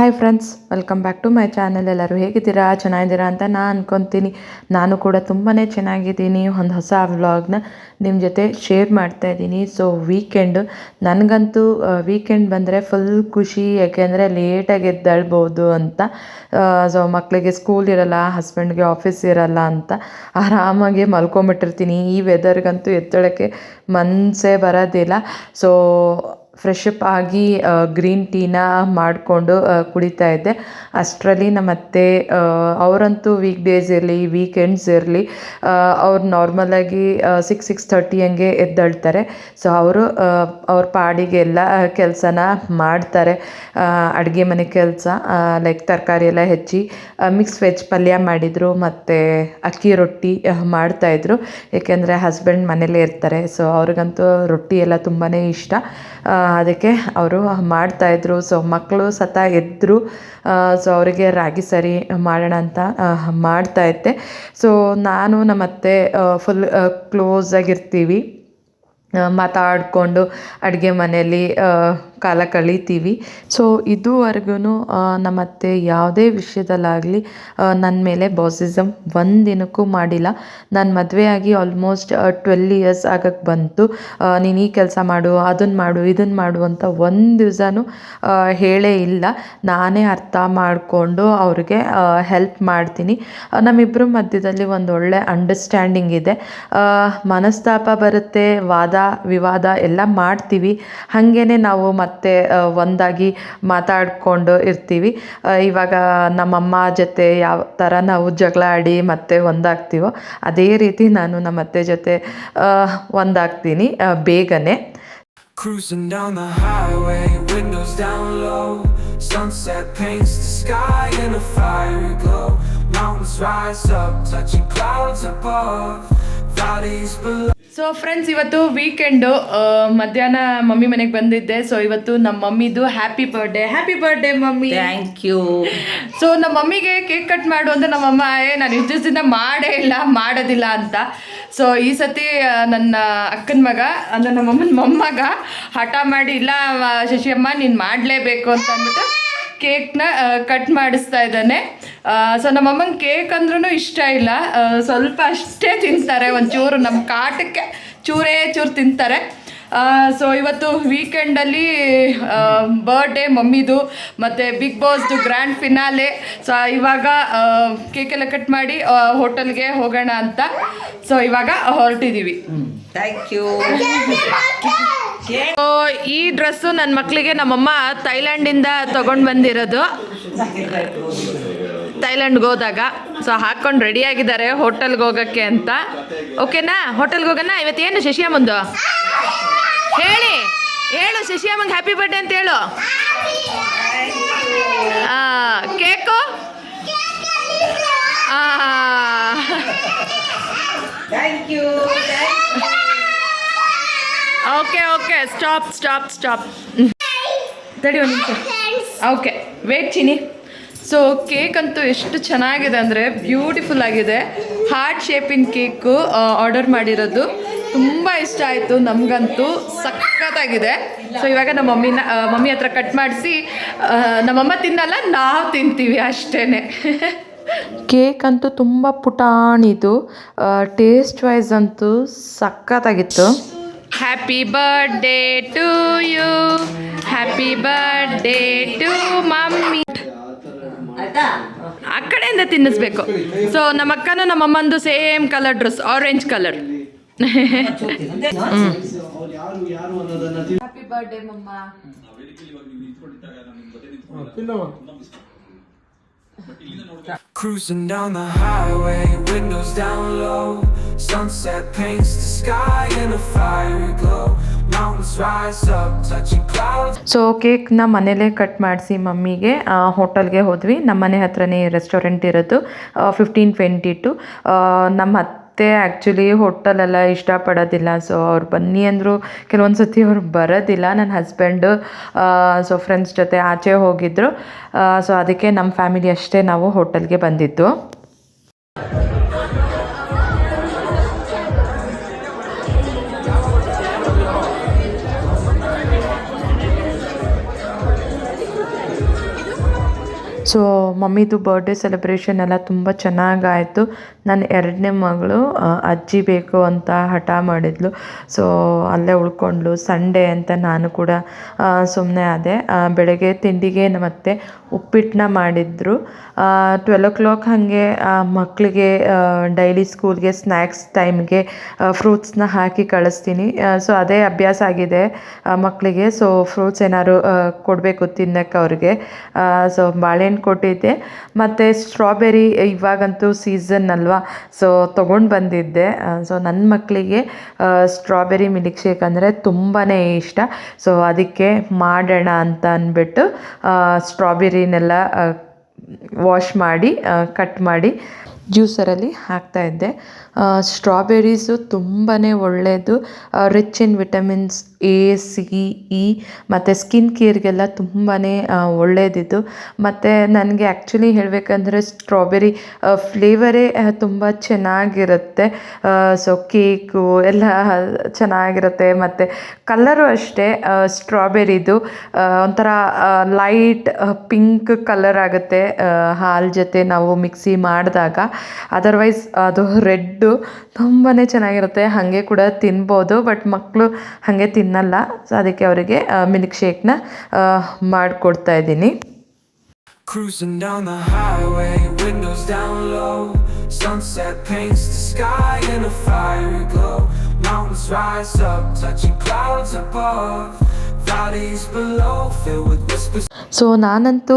Hi friends welcome back to my channel ಎಲ್ಲರೂ ಹೇಗಿದ್ದೀರಾ? ಚೆನ್ನಾಗಿದ್ದೀರಾ ಅಂತ ನಾನು ಅಂದ್ಕೊತೀನಿ ನಾನು ಕೂಡ ತುಂಬಾ ಚೆನ್ನಾಗಿದ್ದೀನಿ. ಒಂದು ಹೊಸ ವ್ಲಾಗ್ನ ನಿಮ್ಮ ಜೊತೆ ಶೇರ್ ಮಾಡ್ತಾ ಇದ್ದೀನಿ. ಸೊ ವೀಕೆಂಡು ನನಗಂತೂ ವೀಕೆಂಡ್ ಬಂದರೆ ಫುಲ್ ಖುಷಿ. ಯಾಕೆಂದರೆ ಲೇಟಾಗಿ ಎದ್ದೇಳ್ಬೋದು ಅಂತ. ಸೊ ಮಕ್ಕಳಿಗೆ ಸ್ಕೂಲ್ ಇರಲ್ಲ ಹಸ್ಬೆಂಡ್ಗೆ ಆಫೀಸ್ ಇರಲ್ಲ ಅಂತ ಆರಾಮಾಗಿ ಮಲ್ಕೊಂಬಿಟ್ಟಿರ್ತೀನಿ ಈ ವೆದರ್ಗಂತೂ ಎದ್ದೇಳೋಕ್ಕೆ ಮನಸ್ಸೇ ಬರೋದಿಲ್ಲ. ಸೊ ಫ್ರೆಶ್ ಅಪ್ ಆಗಿ ಗ್ರೀನ್ ಟೀನ ಮಾಡಿಕೊಂಡು ಕುಡಿತಾ ಇದ್ದೆ. ಅಷ್ಟರಲ್ಲಿ ನಮ್ಮ ಅತ್ತೆ ಅವರಂತೂ ವೀಕ್ ಡೇಸ್ ಇರಲಿ ವೀಕೆಂಡ್ಸ್ ಇರಲಿ ಅವ್ರು ನಾರ್ಮಲಾಗಿ ಸಿಕ್ಸ್ ಸಿಕ್ಸ್ ತರ್ಟಿ ಹಂಗೆ ಎದ್ದೇಳ್ತಾರೆ. ಸೊ ಅವರು ಅವ್ರ ಪಾಡಿಗೆಲ್ಲ ಕೆಲಸನ ಮಾಡ್ತಾರೆ. ಅಡುಗೆ ಮನೆ ಕೆಲಸ ಲೈಕ್ ತರಕಾರಿ ಎಲ್ಲ ಹೆಚ್ಚಿ ಮಿಕ್ಸ್ ವೆಜ್ ಪಲ್ಯ ಮಾಡಿದರು, ಮತ್ತು ಅಕ್ಕಿ ರೊಟ್ಟಿ ಮಾಡ್ತಾಯಿದ್ರು ಏಕೆಂದರೆ ಹಸ್ಬೆಂಡ್ ಮನೇಲೇ ಇರ್ತಾರೆ. ಸೊ ಅವ್ರಿಗಂತೂ ರೊಟ್ಟಿ ಎಲ್ಲ ತುಂಬಾ ಇಷ್ಟ. ಅದಕ್ಕೆ ಅವರು ಮಾಡ್ತಾಯಿದ್ರು ಸೊ ಮಕ್ಕಳು ಸತ ಎದ್ದರು ಸೊ ಅವರಿಗೆ ರಾಗಿ ಸರಿ ಮಾಡೋಣ ಅಂತ ಮಾಡ್ತಾ ಇದ್ದೆ. ಸೊ ನಾನು ನಮ್ಮ ಅತ್ತೆ ಫುಲ್ ಕ್ಲೋಸಾಗಿರ್ತೀವಿ ಮಾತಾಡಿಕೊಂಡು ಅಡುಗೆ ಮನೆಯಲ್ಲಿ ಕಾಲ ಕಳೀತೀವಿ. ಸೊ ಇದುವರೆಗೂ ನಮ್ಮ ಅತ್ತೆ ಯಾವುದೇ ವಿಷಯದಲ್ಲಾಗಲಿ ನನ್ನ ಮೇಲೆ ಬಾಸಿಸಮ್ ಒಂದು ದಿನಕ್ಕೂ ಮಾಡಿಲ್ಲ. ನಾನು ಮದುವೆಯಾಗಿ ಆಲ್ಮೋಸ್ಟ್ ಟ್ವೆಲ್ ಇಯರ್ಸ್ ಆಗಕ್ಕೆ ಬಂತು. ನೀನು ಈ ಕೆಲಸ ಮಾಡು ಅದನ್ನು ಮಾಡು ಇದನ್ನು ಮಾಡು ಅಂತ ಒಂದು ದಿವಸನೂ ಹೇಳೇ ಇಲ್ಲ. ನಾನೇ ಅರ್ಥ ಮಾಡಿಕೊಂಡು ಅವ್ರಿಗೆ ಹೆಲ್ಪ್ ಮಾಡ್ತೀನಿ. ನಮ್ಮಿಬ್ಬರ ಮಧ್ಯದಲ್ಲಿ ಒಂದು ಒಳ್ಳೆ ಅಂಡರ್ಸ್ಟ್ಯಾಂಡಿಂಗ್ ಇದೆ. ಮನಸ್ತಾಪ ಬರುತ್ತೆ, ವಾದ, ವಿವಾದ ಎಲ್ಲ ಮಾಡ್ತೀವಿ. ಹಾಗೇ ನಾವು ಮತ್ತೆ ಒಂದಾಗಿ ಮಾತಾಡಿಕೊಂಡು ಇರ್ತೀವಿ ಇವಾಗ ನಮ್ಮಮ್ಮ ಜೊತೆ ಯಾವ ಥರ ನಾವು ಜಗಳ ಆಡಿ ಮತ್ತೆ ಒಂದಾಗ್ತೀವೋ ಅದೇ ರೀತಿ ನಾನು ನಮ್ಮ ಅತ್ತೆ ಜೊತೆ ಒಂದಾಗ್ತೀನಿ ಬೇಗನೆ Cruising down the highway, windows down low. Sunset paints the sky in a fiery glow. Mountains rise up, touching clouds above. Valleys below. So friends ಇವತ್ತು ವೀಕೆಂಡು ಮಧ್ಯಾಹ್ನ ಮಮ್ಮಿ ಮನೆಗೆ ಬಂದಿದ್ದೆ. ಸೊ ಇವತ್ತು ನಮ್ಮ ಮಮ್ಮಿದು happy birthday happy birthday mummy. Thank you so ನಮ್ಮ ಮಮ್ಮಿಗೆ cake cut ಮಾಡು ಅಂದರೆ ನಮ್ಮ ಅಮ್ಮ ಏ ನಾನು ಇಷ್ಟು ದಿವಸದಿಂದ ಮಾಡೇ ಇಲ್ಲ ಮಾಡೋದಿಲ್ಲ ಅಂತ. ಸೊ ಈ ಸತಿ ನನ್ನ ಅಕ್ಕನ ಮಗ ಅಂದರೆ ನಮ್ಮಮ್ಮನ ಮೊಮ್ಮಗ ಹಠ ಮಾಡಿ ಇಲ್ಲ ಶಶಿಯಮ್ಮ ನೀನು ಮಾಡಲೇಬೇಕು ಅಂತ ಅಂದ್ಬಿಟ್ಟು ಕೇಕ್ನ ಕಟ್ ಮಾಡಿಸ್ತಾ ಇದ್ದಾನೆ. ಸೊ ನಮ್ಮಮ್ಮಂಗೆ ಕೇಕ್ ಅಂದ್ರೂ ಇಷ್ಟ ಇಲ್ಲ. ಸ್ವಲ್ಪ ಅಷ್ಟೇ ತಿಂತಾರೆ. ಒಂಚೂರು ನಮ್ಮ ಕಾಟಕ್ಕೆ ಚೂರೇ ಚೂರು ತಿಂತಾರೆ. ಸೊ ಇವತ್ತು ವೀಕೆಂಡಲ್ಲಿ ಬರ್ಡೇ ಮಮ್ಮಿದು ಮತ್ತು ಬಿಗ್ ಬಾಸ್ದು ಗ್ರ್ಯಾಂಡ್ ಫಿನಾಲೆ ಸೊ ಇವಾಗ ಕೇಕೆಲ್ಲ ಕಟ್ ಮಾಡಿ ಹೋಟೆಲ್ಗೆ ಹೋಗೋಣ ಅಂತ. ಸೊ ಇವಾಗ ಹೊರಟಿದ್ದೀವಿ ಥ್ಯಾಂಕ್ ಯು ಸೊ ಈ ಡ್ರೆಸ್ಸು ನನ್ನ ಮಕ್ಕಳಿಗೆ ನಮ್ಮಮ್ಮ ಥೈಲ್ಯಾಂಡಿಂದ ತೊಗೊಂಡು ಬಂದಿರೋದು. ಥೈಲ್ಯಾಂಡ್ಗೆ ಹೋದಾಗ ಸೊ ಹಾಕ್ಕೊಂಡು ರೆಡಿಯಾಗಿದ್ದಾರೆ ಹೋಟೆಲ್ಗೆ ಹೋಗೋಕ್ಕೆ ಅಂತ. ಓಕೆನಾ ಹೋಟೆಲ್ಗೆ ಹೋಗೋಣ? ಇವತ್ತು ಏನು ಶಶಿಯಮ್ಮಂದು? ಹೇಳಿ. ಹೇಳು ಶಶಿಯಮ್ಮಂಗೆ ಹ್ಯಾಪಿ ಬರ್ಡೇ ಅಂತ ಹೇಳು. Cake? Okay okay stop stop stop ತಡಿ ಒಂದು ನಿಮಿಷ. Okay wait Chini so cake ಅಂತೂ ಎಷ್ಟು ಚೆನ್ನಾಗಿದೆ ಅಂದರೆ ಬ್ಯೂಟಿಫುಲ್ ಆಗಿದೆ. ಹಾರ್ಟ್ ಶೇಪಿನ ಕೇಕು ಆರ್ಡರ್ ಮಾಡಿರೋದು. ತುಂಬ ಇಷ್ಟ ಆಯಿತು ನಮಗಂತೂ. ಸಖತ್ತಾಗಿದೆ. ಸೊ ಇವಾಗ ನಮ್ಮ ಮಮ್ಮಿನ ಮಮ್ಮಿ ಹತ್ರ ಕಟ್ ಮಾಡಿಸಿ ನಮ್ಮಮ್ಮ ತಿನ್ನಲ್ಲ ನಾವು ತಿಂತೀವಿ ಅಷ್ಟೇ ಕೇಕ್ ಅಂತೂ ತುಂಬ ಪುಟಾಣಿದು ಟೇಸ್ಟ್ ವೈಸ್ ಅಂತೂ ಸಖತ್ತಾಗಿತ್ತು. Happy birthday to you happy birthday to mummy ಆ ಕಡೆಯಿಂದ ತಿನ್ನಿಸ್ಬೇಕು ಸೊ ನಮ್ಮ ಅಕ್ಕನೂ ನಮ್ಮ ಅಮ್ಮಂದು same colour dress orange colour happy birthday mumma Cruising down the highway, windows down low. Sunset paints the sky in a fiery glow. So ಕೇಕ್ನ ಮನೇಲೇ cut ಮಾಡಿಸಿ ಮಮ್ಮಿಗೆ ಹೋಟೆಲ್ಗೆ ಹೋದ್ವಿ. ನಮ್ಮ ಮನೆ ಹತ್ರನೇ ರೆಸ್ಟೋರೆಂಟ್ ಇರೋದು ಫಿಫ್ಟೀನ್ ಟ್ವೆಂಟಿ ಟು ನಮ್ಮ ಅತ್ತೆ ಆ್ಯಕ್ಚುಲಿ ಹೋಟೆಲೆಲ್ಲ ಇಷ್ಟಪಡೋದಿಲ್ಲ. ಸೊ ಅವ್ರು ಬನ್ನಿ ಅಂದರು ಕೆಲವೊಂದು ಸತಿ ಅವ್ರು ಬರೋದಿಲ್ಲ. ನನ್ನ ಹಸ್ಬೆಂಡು ಸೊ ಫ್ರೆಂಡ್ಸ್ ಜೊತೆ ಆಚೆ ಹೋಗಿದ್ದರು ಸೊ ಅದಕ್ಕೆ ನಮ್ಮ ಫ್ಯಾಮಿಲಿ ಅಷ್ಟೇ ನಾವು ಹೋಟೆಲ್ಗೆ ಬಂದಿದ್ದು. ಸೊ ಮಮ್ಮಿದು ಬರ್ಡೇ ಸೆಲೆಬ್ರೇಷನ್ ಎಲ್ಲ ತುಂಬ ಚೆನ್ನಾಗಾಯಿತು. ನನ್ನ ಎರಡನೇ ಮಗಳು ಅಜ್ಜಿ ಬೇಕು ಅಂತ ಹಠ ಮಾಡಿದ್ಲು. ಸೊ ಅಲ್ಲೇ ಉಳ್ಕೊಂಡ್ಲು ಸಂಡೇ ಅಂತ ನಾನು ಕೂಡ ಸುಮ್ಮನೆ ಆದೆ. ಬೆಳಗ್ಗೆ ತಿಂಡಿಗೆ ಮತ್ತೆ ಉಪ್ಪಿಟ್ಟನ್ನ ಮಾಡಿದ್ರು. ಟ್ವೆಲ್ ಓ ಕ್ಲಾಕ್ ಹಾಗೆ ಮಕ್ಕಳಿಗೆ ಡೈಲಿ ಸ್ಕೂಲ್ಗೆ ಸ್ನ್ಯಾಕ್ಸ್ ಟೈಮ್ಗೆ ಫ್ರೂಟ್ಸ್ನ ಹಾಕಿ ಕಳಿಸ್ತೀನಿ. ಸೊ ಅದೇ ಅಭ್ಯಾಸ ಆಗಿದೆ ಮಕ್ಕಳಿಗೆ ಸೊ ಫ್ರೂಟ್ಸ್ ಏನಾದ್ರು ಕೊಡಬೇಕು ತಿನ್ನಕ್ಕೆ ಅವ್ರಿಗೆ. ಸೊ ಬಾಳೆಹಣ್ಣು ಕೊಟ್ಟಿದ್ದೆ ಮತ್ತು ಸ್ಟ್ರಾಬೆರಿ ಇವಾಗಂತೂ ಸೀಸನ್ ಅಲ್ವಾ? ಸೊ ತೊಗೊಂಡು ಬಂದಿದ್ದೆ. ಸೊ ನನ್ನ ಮಕ್ಕಳಿಗೆ ಸ್ಟ್ರಾಬೆರಿ ಮಿಲ್ಕ್ ಶೇಕ್ ಅಂದರೆ ತುಂಬಾ ಇಷ್ಟ. ಸೊ ಅದಕ್ಕೆ ಮಾಡೋಣ ಅಂತ ಅಂದ್ಬಿಟ್ಟು ಸ್ಟ್ರಾಬೆರಿನೆಲ್ಲ ವಾಶ್ ಮಾಡಿ ಕಟ್ ಮಾಡಿ ಜ್ಯೂಸರಲ್ಲಿ ಹಾಕ್ತಾಯಿದ್ದೆ ಸ್ಟ್ರಾಬೆರೀಸು ತುಂಬಾ ಒಳ್ಳೆಯದು rich in vitamins A C E ಮತ್ತು ಸ್ಕಿನ್ ಕೇರ್ಗೆಲ್ಲ ತುಂಬಾ ಒಳ್ಳೆಯದಿದು ಮತ್ತು ನನಗೆ ಆ್ಯಕ್ಚುಲಿ ಹೇಳಬೇಕಂದ್ರೆ ಸ್ಟ್ರಾಬೆರಿ ಫ್ಲೇವರೇ ತುಂಬ ಚೆನ್ನಾಗಿರುತ್ತೆ. ಸೊ ಕೇಕು ಎಲ್ಲ ಚೆನ್ನಾಗಿರುತ್ತೆ. ಮತ್ತು ಕಲರು ಅಷ್ಟೇ ಸ್ಟ್ರಾಬೆರಿದು ಒಂಥರ ಲೈಟ್ ಪಿಂಕ್ ಕಲರ್ ಆಗುತ್ತೆ ಹಾಲು ಜೊತೆ ನಾವು ಮಿಕ್ಸಿ ಮಾಡಿದಾಗ. ಅದರ್ವೈಸ್ ಅದು ರೆಡ್ಡು ತುಂಬಾ ಚೆನ್ನಾಗಿರುತ್ತೆ ಹಾಗೆ ಕೂಡ ತಿನ್ಬೋದು ಬಟ್ ಮಕ್ಕಳು ಹಾಗೆ ತಿನ್ನಲ್ಲ ಸೊ ಅದಕ್ಕೆ ಅವರಿಗೆ ಮಿಲ್ಕ್ ಶೇಕ್ನ ಮಾಡಿಕೊಡ್ತಾ ಇದ್ದೀನಿ Cruising down the highway, windows down low. Sunset paints the sky in a fiery glow. Mountains rise up, touching clouds above. So ನಾನಂತೂ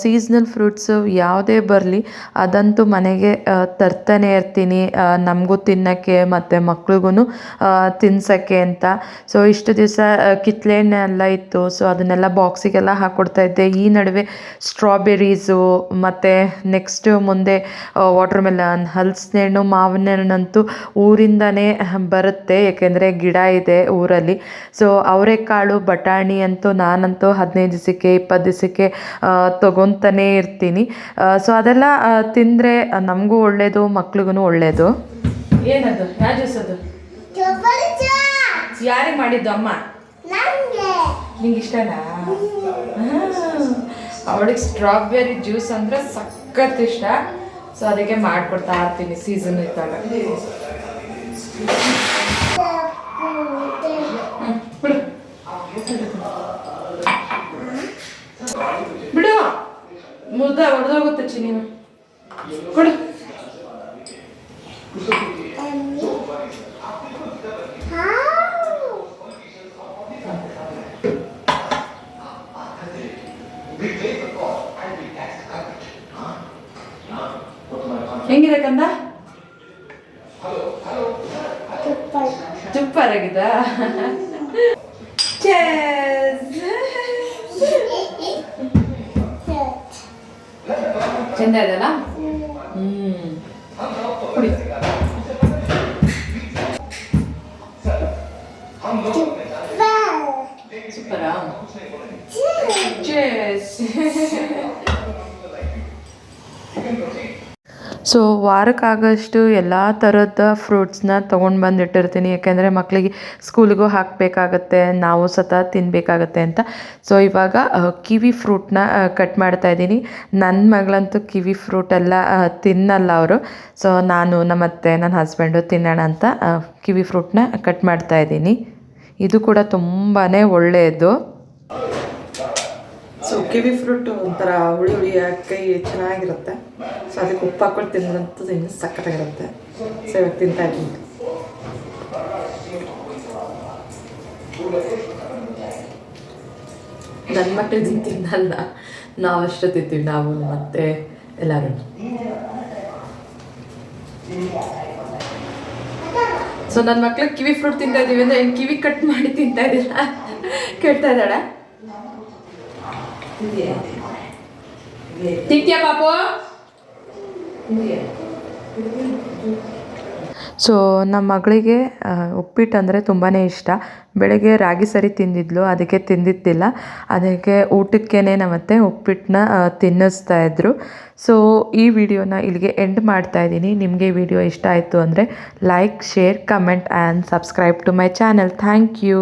ಸೀಸ್ನಲ್ ಫ್ರೂಟ್ಸು ಯಾವುದೇ ಬರಲಿ, ಅದಂತೂ ಮನೆಗೆ ತರ್ತಾನೆ ಇರ್ತೀನಿ. ನಮಗೂ ತಿನ್ನೋಕ್ಕೆ ಮತ್ತು ಮಕ್ಳಿಗೂ ತಿನ್ಸೋಕ್ಕೆ ಅಂತ. ಸೊ ಇಷ್ಟು ದಿವಸ ಕಿತ್ಳೆಹಣ್ಣು ಎಲ್ಲ ಇತ್ತು. ಸೊ ಅದನ್ನೆಲ್ಲ ಬಾಕ್ಸಿಗೆಲ್ಲ ಹಾಕ್ಕೊಡ್ತಾ ಇದ್ದೆ. ಈ ನಡುವೆ ಸ್ಟ್ರಾಬೆರೀಸು ಮತ್ತು ನೆಕ್ಸ್ಟು ಮುಂದೆ ವಾಟರ್ ಮೆಲನ್ ಹಲಸಿನ ಹಣ್ಣು ಮಾವಿನ ಹಣ್ಣಂತೂ ಊರಿಂದನೇ ಬರುತ್ತೆ. ಏಕೆಂದರೆ ಗಿಡ ಇದೆ ಊರಲ್ಲಿ. ಸೊ ಅವರೆಕಾಳು ಬಟಾಣಿ ಅಂತೂ ನಾನಂತೂ ಹದಿನೈದು ದಿವಸಕ್ಕೆ ಇಪ್ಪತ್ತು ದಿವಸಕ್ಕೆ ತೊಗೊತಾನೇ ಇರ್ತೀನಿ. ಸೊ ಅದೆಲ್ಲ ತಿಂದರೆ ನಮಗೂ ಒಳ್ಳೆಯದು ಮಕ್ಳಿಗೂ ಒಳ್ಳೆಯದು ಏನದು? ಅದು ಯಾರಿಗೆ ಮಾಡಿದ್ದು ಅಮ್ಮ? ನಿಂಗೆ ಇಷ್ಟನಾ? ಅವಳಿಗೆ ಸ್ಟ್ರಾಬೆರಿ ಜ್ಯೂಸ್ ಅಂದರೆ ಸಖತ್ ಇಷ್ಟ. ಸೊ ಅದಕ್ಕೆ ಮಾಡ್ಕೊಡ್ತಾ ಇರ್ತೀನಿ ಸೀಸನ್ ಇದ್ದಾಗ. ಮುದ್ದ ಹೊಡೆದೋಗುತ್ತೆ ಚಿನ್ನಿನ ಕೊಡು. ಹೆಂಗಿದೆ ಕಂದ? 된다 되나? 음. 우리. 숟가락. 치즈. ಸೊ ವಾರಕ್ಕಾಗಷ್ಟು ಎಲ್ಲ ಥರದ ಫ್ರೂಟ್ಸ್ನ ತೊಗೊಂಡು ಬಂದಿಟ್ಟಿರ್ತೀನಿ ಯಾಕೆಂದರೆ ಮಕ್ಕಳಿಗೆ ಸ್ಕೂಲಿಗೂ ಹಾಕಬೇಕಾಗತ್ತೆ, ನಾವು ಸತ ತಿನ್ನಬೇಕಾಗತ್ತೆ ಅಂತ. ಸೊ ಇವಾಗ ಕಿವಿ ಫ್ರೂಟ್ನ ಕಟ್ ಮಾಡ್ತಾ ಇದ್ದೀನಿ. ನನ್ನ ಮಗಳಂತೂ ಕಿವಿ ಫ್ರೂಟ್ ಎಲ್ಲ ತಿನ್ನಲ್ಲ ಅವರು. ಸೊ ನಾನು ನಮ್ಮ ಅತ್ತೆ ನನ್ನ ಹಸ್ಬೆಂಡು ತಿನ್ನೋಣ ಅಂತ ಕಿವಿ ಫ್ರೂಟ್ನ ಕಟ್ ಮಾಡ್ತಾ ಇದ್ದೀನಿ. ಇದು ಕೂಡ ತುಂಬಾ ಒಳ್ಳೆಯದು. ಸೊ ಕಿವಿ ಫ್ರೂಟ್ ಒಂಥರ ಹುಳಿ ಹುಳಿ ಕೈ ಚೆನ್ನಾಗಿರುತ್ತೆ. ಸೊ ಅದಕ್ಕೆ ಉಪ್ಪು ಹಾಕೊಂಡು ತಿನ್ನೋದಂತೂ ಇನ್ನೂ ಸಕ್ಕತ್ತಾಗಿರುತ್ತೆ ಸೊ ಇವಾಗ ತಿಂತಾ ಇದ್ದೀನಿ. ನನ್ನ ಮಕ್ಕಳು ತಿನ್ನಲ್ಲ. ನಾವು ತಿಂತೀವಿ, ನಾವು, ಮತ್ತೆ ಎಲ್ಲರೂ. ಸೊ ನನ್ನ ಮಕ್ಳಿಗೆ ಕಿವಿ ಫ್ರೂಟ್ ತಿಂತಾ ಇದೀವಿ ಅಂದ್ರೆ ಏನು ಕಿವಿ ಕಟ್ ಮಾಡಿ ತಿಂತಾ ಇದ್ದೀರಾ ಕೇಳ್ತಾ ಇದ್ದಾಳೆ? ಸೊ ನಮ್ಮ ಮಗಳಿಗೆ ಉಪ್ಪಿಟ್ಟು ಅಂದರೆ ತುಂಬಾ ಇಷ್ಟ. ಬೆಳಗ್ಗೆ ರಾಗಿ ಸರಿ ತಿಂದಿದ್ಲು, ಅದಕ್ಕೆ ತಿಂದಿದ್ದಿಲ್ಲ. ಅದಕ್ಕೆ ಊಟಕ್ಕೇ ನಮ್ಮತ್ತೆ ಉಪ್ಪಿಟ್ಟನ್ನ ತಿನ್ನಿಸ್ತಾ ಇದ್ರು. ಸೊ ಈ ವಿಡಿಯೋನ ಇಲ್ಲಿಗೆ ಎಂಡ್ ಮಾಡ್ತಾ ಇದ್ದೀನಿ. ನಿಮಗೆ ವಿಡಿಯೋ ಇಷ್ಟ ಆಯಿತು ಅಂದರೆ like share comment and subscribe to my channel thank you